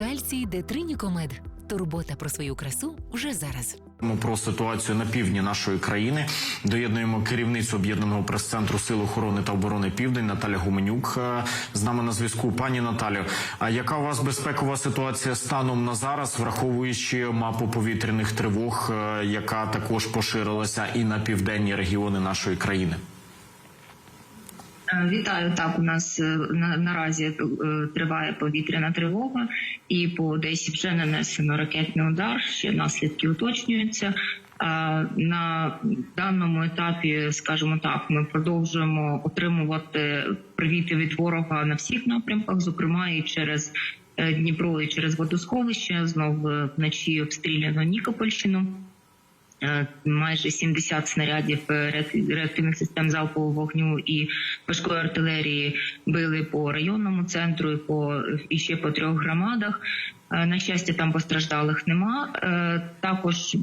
Кальцій Детринікомед. Турбота про свою красу вже зараз. Ми Про ситуацію на півдні нашої країни доєднуємо керівницю об'єднаного прес-центру Сил охорони та оборони Південь Наталя Гуменюк е, з нами на зв'язку. Пані Наталю, а яка у вас безпекова ситуація станом на зараз, враховуючи мапу повітряних тривог, е, яка також поширилася і на південні регіони нашої країни? Е, Вітаю. Так, у нас е, на, наразі е, триває повітряна тривога, і по Одесі вже нанесено ракетний удар. Ще наслідки уточнюються. На даному етапі, скажімо так, ми продовжуємо отримувати привіти від ворога на всіх напрямках, зокрема і через Дніпро, і через водосховище. Знов е, вночі обстріляно Нікопольщину. Е, майже 70 снарядів е, реактивних систем залпового вогню і важкої артилерії били по районному центру і по і ще по трьох громадах. Е, На щастя, там постраждалих нема. Також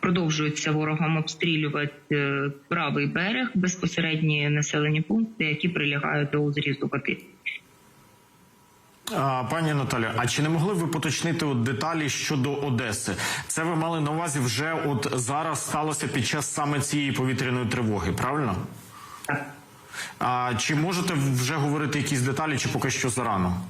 продовжується ворогом обстрілювати правий берег, безпосередні населені пункти, які прилягають до узрізу води. Пані Наталі, а чи не могли б ви поточнити от деталі щодо Одеси? Це ви мали на увазі вже от зараз сталося під час саме цієї повітряної тривоги, правильно? А чи можете вже говорити якісь деталі, чи поки що зарано?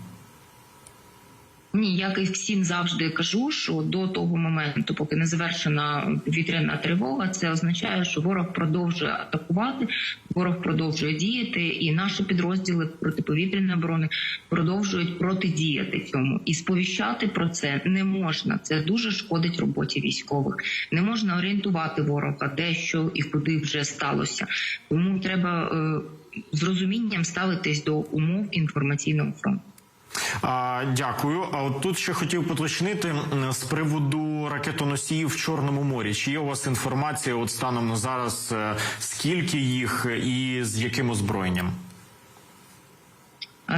Ні, як і всім завжди кажу, що до того моменту, поки не завершена повітряна тривога, це означає, що ворог продовжує атакувати, ворог продовжує діяти, і наші підрозділи протиповітряної оборони продовжують протидіяти цьому. І сповіщати про це не можна. Це дуже шкодить роботі військових. Не можна орієнтувати ворога, де що і куди вже сталося. Тому треба е, з розумінням ставитись до умов інформаційного фронту. А, дякую. А от тут ще хотів поточнити з приводу ракетоносіїв в Чорному морі. Чи є у вас інформація от станом на зараз, е, скільки їх і з яким озброєнням?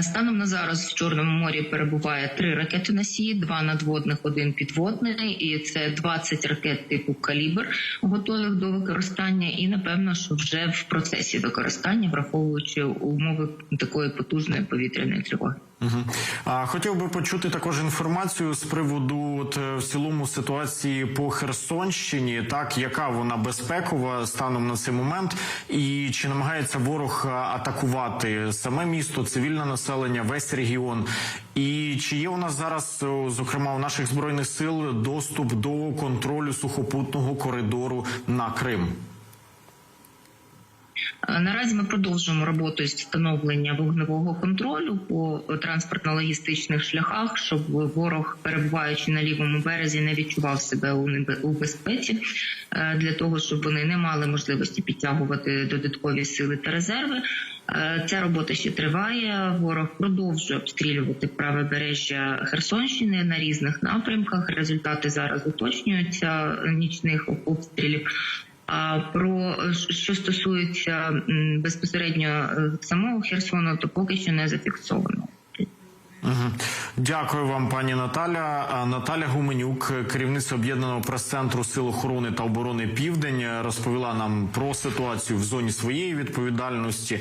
Станом на зараз в Чорному морі перебуває три ракетоносії, два надводних, один підводний, і це 20 ракет типу калібр, готових до використання. І напевно, що вже в процесі використання, враховуючи умови такої потужної повітряної тривоги. А хотів би почути також інформацію з приводу от, е, в цілому ситуації по Херсонщині, так яка вона безпекова станом на цей момент, і чи намагається ворог атакувати саме місто, цивільне населення, весь регіон, і чи є у нас зараз, зокрема у наших збройних сил, доступ до контролю сухопутного коридору на Крим? Е, Наразі ми продовжуємо роботу з встановлення вогневого контролю по транспортно-логістичних шляхах, щоб ворог, перебуваючи на лівому березі, не відчував себе у безпеці е, для того, щоб вони не мали можливості підтягувати додаткові сили та резерви. Е, Ця робота ще триває. Ворог продовжує обстрілювати правобережжя Херсонщини на різних напрямках. Результати зараз уточнюються нічних обстрілів. А про що стосується безпосередньо е, самого Херсону, то поки що не зафіксовано. Дякую вам, пані Наталя. Наталя Гуменюк, керівниця об'єднаного прес-центру Сил охорони та оборони Південь, розповіла нам про ситуацію в зоні своєї відповідальності.